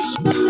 Peace.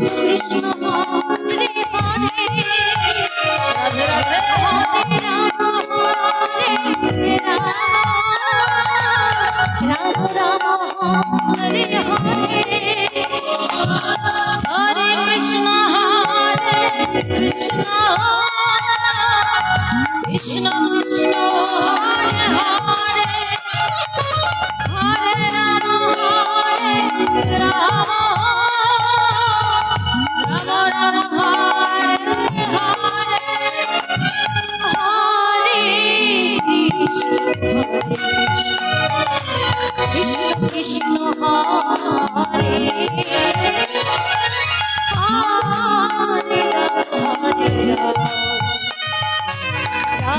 Listen.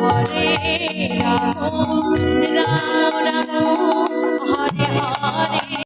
Hare Ram Ram Hare Hare